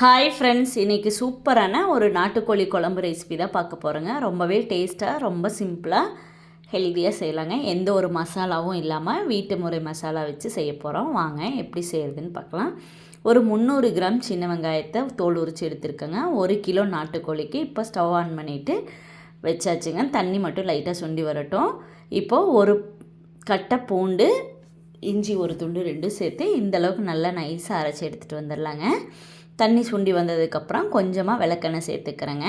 Hi friends இன்றைக்கி சூப்பரான ஒரு நாட்டுக்கோழி குழம்பு ரெசிபி தான் பார்க்க போகிறோங்க ரொம்பவே டேஸ்ட்டாக ரொம்ப சிம்பிளாக ஹெல்த்தியாக செய்யலாங்க. எந்த ஒரு மசாலாவும் இல்லாமல் வீட்டு முறை மசாலா வச்சு செய்ய போகிறோம் வாங்க எப்படி செய்கிறதுன்னு பார்க்கலாம். ஒரு முந்நூறு கிராம் சின்ன வெங்காயத்தை தோல் உரித்து எடுத்துருக்கேங்க. ஒரு கிலோ நாட்டுக்கோழிக்கு இப்போ ஸ்டவ் ஆன் பண்ணிவிட்டு வச்சாச்சுங்க. தண்ணி மட்டும் லைட்டாக சுண்டி வரட்டும். இப்போது ஒரு கட்டை பூண்டு இஞ்சி ஒரு துண்டு ரெண்டும் சேர்த்து இந்தளவுக்கு நல்லா நைஸாக அரைச்சி எடுத்துகிட்டு வந்துடலாங்க. தண்ணி சுண்டி வந்ததுக்கப்புறம் கொஞ்சமாக விளக்கெண்ணெய் சேர்த்துக்கிறேங்க.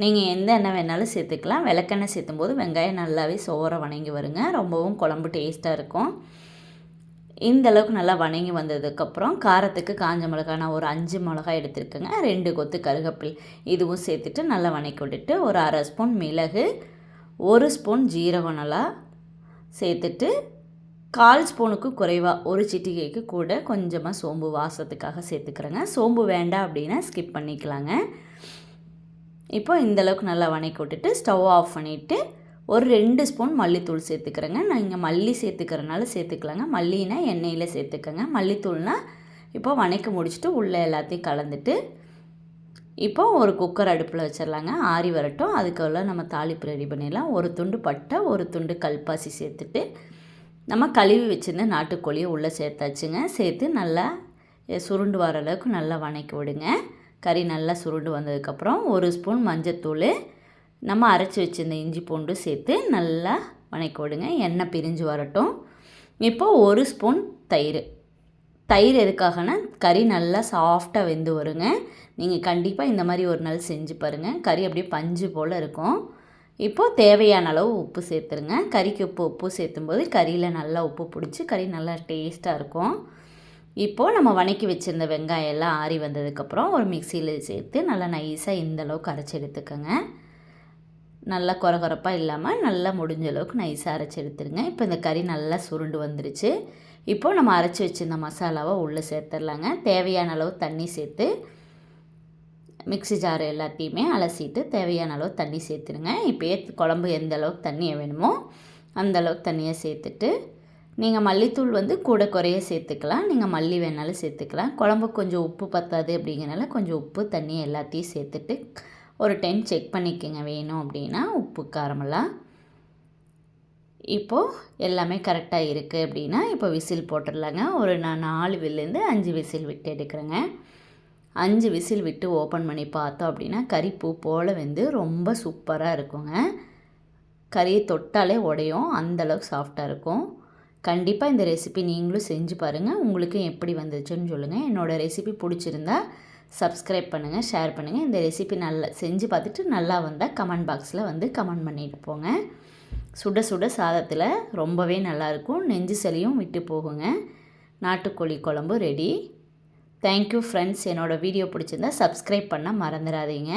நீங்கள் எந்த எண்ணெய் வேணாலும் சேர்த்துக்கலாம். விளக்கெண்ணெய் சேர்த்தும் போது வெங்காயம் நல்லாவே சோற வணங்கி வருங்க. ரொம்பவும் குழம்பு டேஸ்ட்டாக இருக்கும். இந்த அளவுக்கு நல்லா வணங்கி வந்ததுக்கப்புறம் காரத்துக்கு காஞ்ச மிளகாய் நான் ஒரு அஞ்சு மிளகாய் எடுத்துருக்கேங்க. ரெண்டு கொத்து கருகப்பில் இதுவும் சேர்த்துட்டு நல்லா வணக்கி விட்டுட்டு ஒரு அரை ஸ்பூன் மிளகு ஒரு ஸ்பூன் ஜீரகம் நல்லா சேர்த்துட்டு கால் ஸ்பூனுக்கு குறைவாக ஒரு சிட்டிகைக்கு கூட கொஞ்சமாக சோம்பு வாசத்துக்காக சேர்த்துக்கிறேங்க. சோம்பு வேண்டாம் அப்படின்னா ஸ்கிப் பண்ணிக்கலாங்க. இப்போ இந்தளவுக்கு நல்லா வணக்கி விட்டுட்டு ஸ்டவ் ஆஃப் பண்ணிவிட்டு ஒரு ரெண்டு ஸ்பூன் மல்லித்தூள் சேர்த்துக்கிறேங்க. நான் இங்கே மல்லி சேர்த்துக்கிறனால சேர்த்துக்கலாங்க. மல்லினா எண்ணெயில் சேர்த்துக்கங்க. மல்லித்தூள்னால் இப்போ வணக்கி முடிச்சுட்டு உள்ளே எல்லாத்தையும் கலந்துட்டு இப்போ ஒரு குக்கர் அடுப்பில் வச்சிடலாங்க ஆறி வரட்டும். அதுக்குள்ள நம்ம தாளிப்பு ரெடி பண்ணிடலாம். ஒரு துண்டு பட்டை ஒரு துண்டு கல்பாசி சேர்த்துட்டு நம்ம கழுவி வச்சுருந்த நாட்டுக்கோழியை உள்ளே சேர்த்தாச்சுங்க. சேர்த்து நல்லா சுருண்டு வர அளவுக்கு நல்லா வணக்கி விடுங்க. கறி நல்லா சுருண்டு வந்ததுக்கப்புறம் ஒரு ஸ்பூன் மஞ்சத்தூள் நம்ம அரைச்சி வச்சுருந்த இஞ்சி பூண்டு சேர்த்து நல்லா வணக்கி விடுங்க. எண்ணெய் பிரிஞ்சு வரட்டும். இப்போது ஒரு ஸ்பூன் தயிர். தயிர் எதுக்காகனா கறி நல்லா சாஃப்டாக வெந்து வருங்க. நீங்கள் கண்டிப்பாக இந்த மாதிரி ஒரு நாள் செஞ்சு பாருங்கள் கறி அப்படியே பஞ்சு போல் இருக்கும். இப்போது தேவையான அளவு உப்பு சேர்த்துருங்க. கறிக்கு உப்பு உப்பு சேர்த்தும்போது கறியில் நல்லா உப்பு பிடிச்சி கறி நல்லா டேஸ்ட்டாக இருக்கும். இப்போது நம்ம வணக்கி வச்சுருந்த வெங்காயம் எல்லாம் ஆறி வந்ததுக்கப்புறம் ஒரு மிக்சியில் சேர்த்து நல்லா நைஸாக இந்த அளவுக்கு அரைச்சி எடுத்துக்கோங்க. நல்லா குறகுறப்பாக இல்லாமல் நல்லா முடிஞ்ச அளவுக்கு நைஸாக அரைச்சி எடுத்துருங்க. இப்போ இந்த கறி நல்லா சுருண்டு வந்துருச்சு. இப்போது நம்ம அரைச்சி வச்சுருந்த மசாலாவை உள்ளே சேர்த்துடலாங்க. தேவையான அளவு தண்ணி சேர்த்து மிக்சி ஜார் எல்லாத்தையுமே அலசிட்டு தேவையான அளவு தண்ணி சேர்த்துருங்க இப்போயே குழம்பு எந்த அளவுக்கு தண்ணியை வேணுமோ அந்த அளவுக்கு தண்ணியை சேர்த்துட்டு நீங்கள் மல்லித்தூள் வந்து கூட குறைய சேர்த்துக்கலாம். நீங்கள் மல்லி வேணாலும் சேர்த்துக்கலாம். குழம்பு கொஞ்சம் உப்பு பத்தாது அப்படிங்கிறனால கொஞ்சம் உப்பு தண்ணி எல்லாத்தையும் சேர்த்துட்டு ஒரு டைம் செக் பண்ணிக்கோங்க. வேணும் அப்படின்னா உப்பு காரமெல்லாம் இப்போது எல்லாமே கரெக்டாக இருக்குது அப்படின்னா இப்போ விசில் போட்டுடலாங்க. ஒரு நான் நாலு வில்லேருந்து அஞ்சு விசில் விட்டு எடுக்கிறேங்க. அஞ்சு விசில் விட்டு ஓப்பன் பண்ணி பார்த்தோம் அப்படின்னா கறி பூ போல் வந்து ரொம்ப சூப்பராக இருக்குங்க. கறியை தொட்டாலே உடையும் அந்தளவுக்கு சாஃப்டாக இருக்கும். கண்டிப்பாக இந்த ரெசிபி நீங்களும் செஞ்சு பாருங்கள் உங்களுக்கு எப்படி வந்துச்சுன்னு சொல்லுங்கள் என்னோடய ரெசிபி பிடிச்சிருந்தா சப்ஸ்கிரைப் பண்ணுங்கள் ஷேர் பண்ணுங்கள் இந்த ரெசிபி நல்லா செஞ்சு பார்த்துட்டு நல்லா வந்தால் கமெண்ட் பாக்ஸில் வந்து கமெண்ட் பண்ணிட்டு போங்க. சுட சுட சாதத்தில் ரொம்பவே நல்லாயிருக்கும் நெஞ்சு சளியும் விட்டு போகுங்க. நாட்டுக்கோழி குழம்பு ரெடி தேங்க்யூ ஃப்ரெண்ட்ஸ் என்னோடய வீடியோ பிடிச்சிருந்தா சப்ஸ்கிரைப் பண்ண மறந்துடாதீங்க